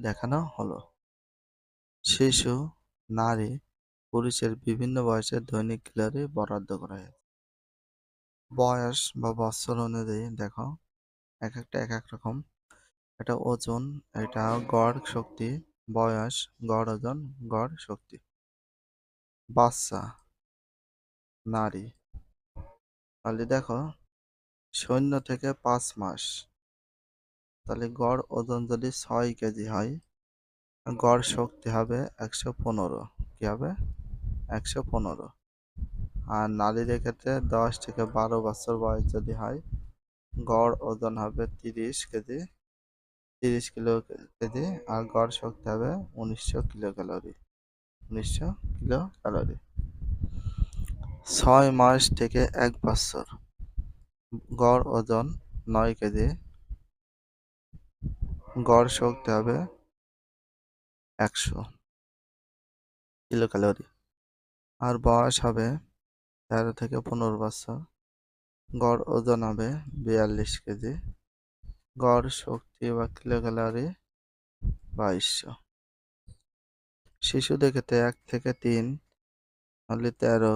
দেখানো হলো। শিশু নারী পুরুষের বিভিন্ন বয়সের দৈনিক ক্যালোরি বরাদ্দ করা হয়েছে। বয়স বা বৎসর অনুযায়ী দেখো এক একটা এক এক রকম। এটা ওজন এটা গড় শক্তি বয়স গড় ওজন গড় শক্তি। বাচ্চা নারী। তাহলে দেখো শূন্য থেকে পাঁচ মাস। তাহলে গড় ওজন যদি ছয় কেজি হয়, গড় শক্তি হবে একশো পনেরো। কী হবে? একশো পনেরো। আর নারীদের ক্ষেত্রে দশ থেকে বারো বছর বয়স যদি হয়, গড় ওজন হবে তিরিশ কেজি, তিরিশ কিলো কেজি, আর গড় শক্তি হবে উনিশশো কিলো ক্যালোরি উনিশশো কিলো ক্যালোরি ছয় মাস থেকে এক বছর। গড় ওজন নয় কেজি গড় শক্তি হবে একশো কিলো ক্যালোরি আর বয়স হবে তেরো থেকে পনেরো বছর। গড় ওজন হবে বিয়াল্লিশ কেজি। গড় শক্তি বা কিলো ক্যালোরি বাইশশো। শিশুদের ক্ষেত্রে এক থেকে তিন, হলে তেরো,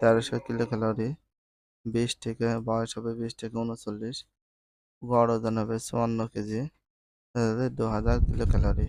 তেরোশো কিলো ক্যালোরি বিশ থেকে, বয়স হবে বিশ থেকে উনচল্লিশ। গড় ওজন হবে চুয়ান্ন কেজি। দু হাজার কিলো ক্যালোরি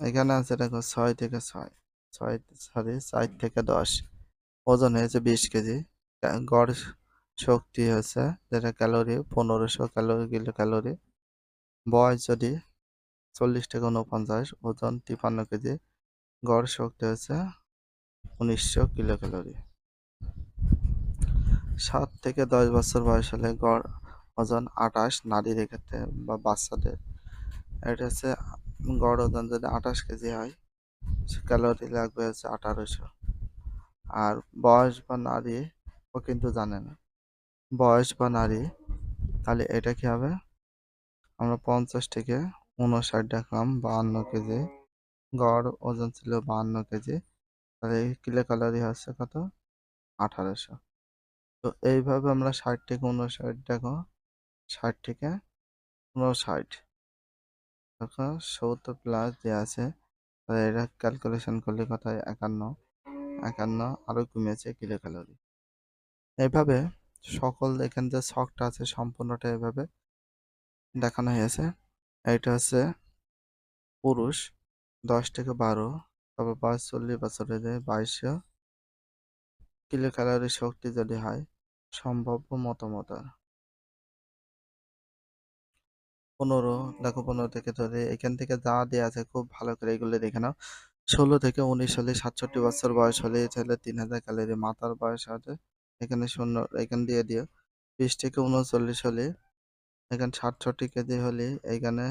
এখানে আছে দেখো ছয় থেকে ছয় ছয় সরি চার থেকে দশ। ওজন হয়েছে বিশ কেজি। গড় শক্তি হয়েছে যেটা ক্যালোরি পনেরোশো ক্যালোরি কিলো ক্যালোরি বয়স যদি চল্লিশ থেকে উনপঞ্চাশ ওজন তিপান্ন কেজি। গড় শক্তি হচ্ছে উনিশশো কিলো ক্যালোরি সাত থেকে দশ বছর বয়স হলে গড় ওজন আঠাশ নারীদের ক্ষেত্রে বা বাচ্চাদের। এটা হচ্ছে গড় ওজন যদি আঠাশ কেজি হয় ক্যালোরি লাগবে হচ্ছে আঠারোশো। আর বয়স বা নারী, ও কিন্তু জানে না। বয়স বা নারী, তাহলে এটা কি হবে? আমরা পঞ্চাশ থেকে উনষাট দেখাম বাহান্ন কেজি। গড় ওজন ছিল বাহান্ন কেজি, তাহলে কিলো ক্যালোরি হচ্ছে কত? আঠারোশো। তো এইভাবে আমরা ষাট থেকে উনষাট দেখো ষাট থেকে উনষাট দেখো সত্তর প্লাস যে আছে। তাহলে এটা ক্যালকুলেশন করলে কত হয়? একান্ন। একান্ন আরও কমেছে কিলো ক্যালোরি এইভাবে সকল এখানে যে ছকটা আছে, সম্পূর্ণটা এভাবে দেখানো হয়েছে। এটা হচ্ছে পুরুষ, দশ থেকে বারো, তারপর পাঁচ চল্লিশ বছরে যে বাইশশো কিলো ক্যালোরি শক্তি যদি হয়, সম্ভাব্য মতামত। পনেরো, দেখো পনেরো থেকে ধরে এখান থেকে যা দেওয়া আছে খুব ভালো করে এগুলো দেখে নাও। ষোলো থেকে উনিশ হলে সাতষট্টি বছর বয়স হলে তাহলে তিন হাজার ক্যালোরি মাথার বয়স আছে। এখানে শূন্য, এখানে দিয়ে দিও। বিশ থেকে উনচল্লিশ হলে, এখানে সাতষট্টি কেজি হলে এখানে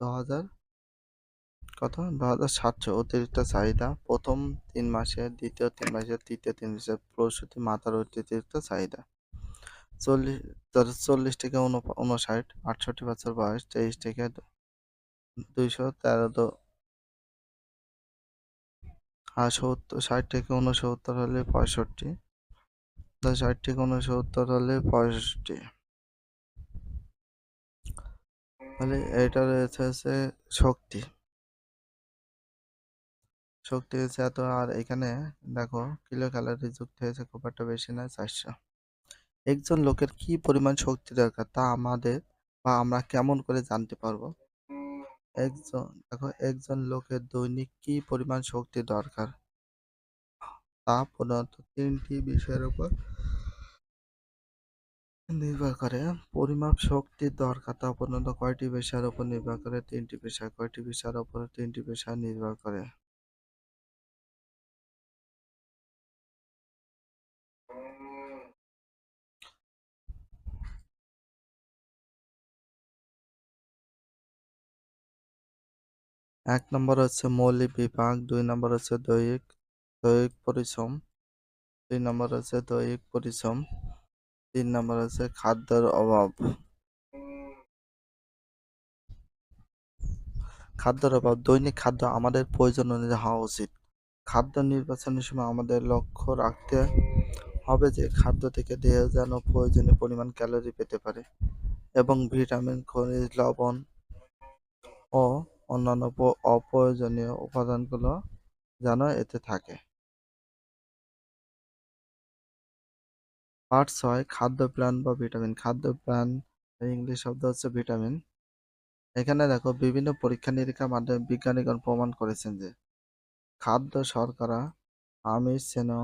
দু হাজার, কত? দু হাজার সাতশো অতিরিক্ত চাহিদা। প্রথম তিন মাসে, দ্বিতীয় তিন মাসে, তৃতীয় তিন মাসে প্রসূতি মাতার অতিরিক্ত চাহিদা। চল্লিশ চল্লিশ থেকে উনষাট, আটষট্টি বছর বয়স, তেইশ থেকে দুইশো তেরো সত্তর, ষাট থেকে উনসত্তর হলে পঁয়ষট্টি ষাট থেকে উনসত্তর হলে পঁয়ষট্টি। তাহলে এটা রয়েছে হচ্ছে শক্তি। শক্তি হচ্ছে এত, আর এখানে দেখো, কিলো ক্যালোরি যুক্ত হয়েছে খুব একটা বেশি নয়, চারশো। একজন লোকের কি পরিমাণ শক্তি দরকার তা আমাদের বা আমরা কেমন করে জানতে পারব? একজন, দেখো, একজন লোকের দৈনিক কি পরিমাণ শক্তি দরকার? তা প্রধানত তিনটি বিষয়ের উপর নির্ভর করে। পরিমাপ শক্তির দরকার তা প্রধানত কয়টি বিষয়ের উপর নির্ভর করে? তিনটি বিষয়, কয়টি বিষয়ের উপর তিনটি বিষয় নির্ভর করে? এক নম্বর হচ্ছে মৌলিক বিভাগ দুই নম্বর হচ্ছে দৈহিক দৈহিক পরিশ্রম দুই নম্বর হচ্ছে দৈহিক পরিশ্রম তিন নম্বর হচ্ছে খাদ্যের অভাব। খাদ্যের অভাব দৈনিক খাদ্য আমাদের প্রয়োজন অনুযায়ী হওয়া উচিত। খাদ্য নির্বাচনের সময় আমাদের লক্ষ্য রাখতে হবে যে খাদ্য থেকে দেহ যেন প্রয়োজনীয় পরিমাণ ক্যালোরি পেতে পারে এবং ভিটামিন, খনিজ লবণ ও অন্যান্য অপ্রয়োজনীয় উপাদানগুলো যেন এতে থাকে। পার্ট ছয় খাদ্য প্রাণ বা ভিটামিন। খাদ্য প্রাণ ইংলিশ শব্দ হচ্ছে ভিটামিন। এখানে দেখো বিভিন্ন পরীক্ষা নিরীক্ষার মাধ্যমে বিজ্ঞানীগণ প্রমাণ করেছেন যে খাদ্য শর্করা, আমিষ, স্নেহ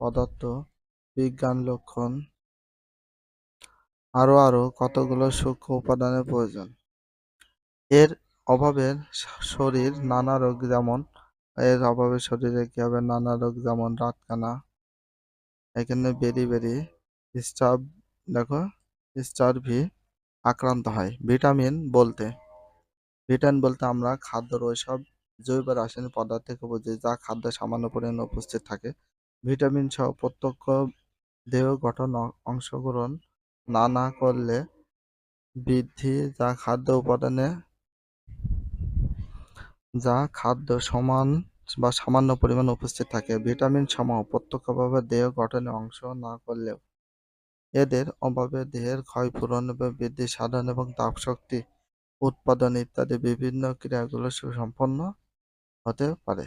পদার্থ, বিজ্ঞান লক্ষণ আরও আরও কতগুলো সূক্ষ্ম উপাদানের প্রয়োজন। এর অভাবে শরীর নানা রোগ যেমন, এর অভাবে শরীরে কি হবে? নানা রোগ যেমন রাতকানা। এখানে বেরি বেরি স্টার্ভ দেখো, স্টার ভি আক্রান্ত হয়। ভিটামিন বলতে ভিটামিন বলতে আমরা খাদ্যর ওইসব জৈব রাসায়নিক পদার্থকে বুঝি, যা খাদ্যে সামান্য পরিমাণে উপস্থিত থাকে। ভিটামিন সহ প্রত্যক্ষ দেহ গঠন অংশগ্রহণ না না করলে বৃদ্ধি, যা খাদ্য উপাদানে যা খাদ্য সমান বা সামান্য পরিমাণ উপস্থিত থাকে। ভিটামিন সমূহ প্রত্যক্ষভাবে দেহ গঠনে অংশ না করলেও এদের অভাবে দেহের ক্ষয়পূরণ এবং বৃদ্ধি সাধন এবং তাপশক্তি, উৎপাদন ইত্যাদি বিভিন্ন ক্রিয়াগুলো সুসম্পন্ন হতে পারে।